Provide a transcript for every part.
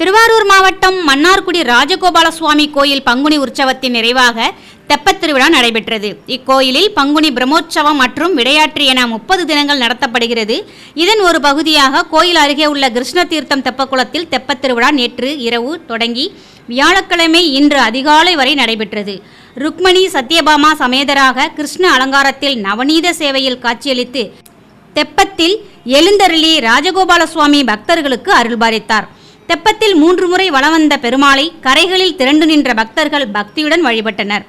திருவாரூர் மாவட்டம் மன்னார்குடி ராஜகோபால சுவாமி கோயில் பங்குனி உற்சவத்தின் நிறைவாக தெப்பத் திருவிழா நடைபெற்றது. இக்கோயிலில் பங்குனி பிரம்மோற்சவம் மற்றும் விடையாற்று என முப்பது தினங்கள் நடத்தப்படுகிறது. இதன் ஒரு பகுதியாக கோயில் அருகே உள்ள கிருஷ்ண தீர்த்தம் தெப்பக்குளத்தில் தெப்பத் திருவிழா நேற்று இரவு தொடங்கி வியாழக்கிழமை இன்று அதிகாலை வரை நடைபெற்றது. ருக்மணி சத்யபாமா சமேதராக கிருஷ்ண அலங்காரத்தில் நவநீத சேவையில் காட்சியளித்து தெப்பத்தில் எழுந்தருளி ராஜகோபால சுவாமி பக்தர்களுக்கு அருள்பாலித்தார். தெப்பத்தில் மூன்று முறை வலம் வந்த பெருமாளை கரைகளில் திரண்டு நின்ற பக்தர்கள் பக்தியுடன் வழிபட்டனர்.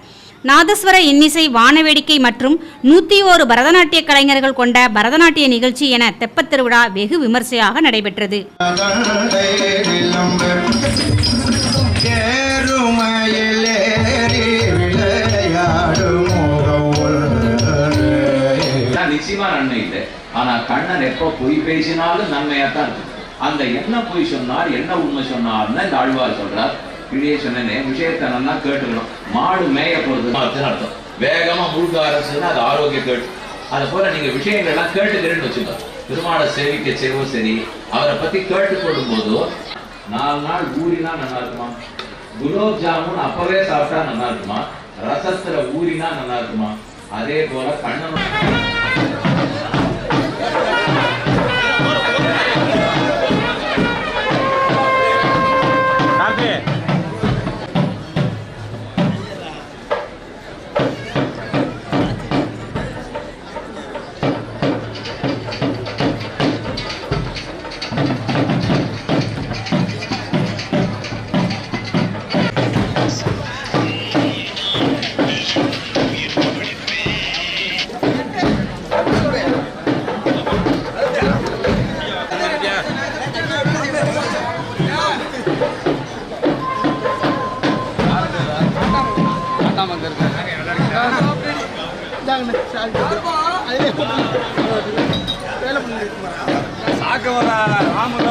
நாதஸ்வர இன்னிசை வானவேடிக்கை மற்றும் நூற்றி ஓரு பரதநாட்டிய கலைஞர்கள் கொண்ட பரதநாட்டிய நிகழ்ச்சி என தெப்பத் திருவிழா வெகு விமர்சையாக நடைபெற்றது. நிச்சயமா நன்மை இல்லை. ஆனா கண்ணன் எப்ப பொய் பேசினாலும் நன்மையா தான் இருக்கு அந்த என்ன போய் சொன்னார் என்ன உண்மை சொன்னார்னு இந்த ஆழ்வார் சொல்றார். இடையே சொன்னேனே விஷயத்தை நல்லா கேட்டுக்கணும். மாடு மேய போறது அர்த்தம். வேகமா முழுக்க அரசுன்னா அது ஆரோக்கிய கேட்டு. அதை போல நீங்க விஷயங்கள் எல்லாம் கேட்டுக்கிறேன்னு வச்சுக்கோங்க. பெருமாளை சேவிக்க செய்வோம் சரி அவரை பத்தி கேட்டுக்கொள்ளும் போதோ நாலு நாள் ஊறினா நல்லா இருக்குமா? குலோப் ஜாமுன் அப்பவே சாப்பிட்டா நல்லா இருக்குமா? ரசத்துல ஊறினா நல்லா இருக்குமா? அதே போல கண்ணனும் சாக்கு வர ராமதா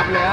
அப்படியா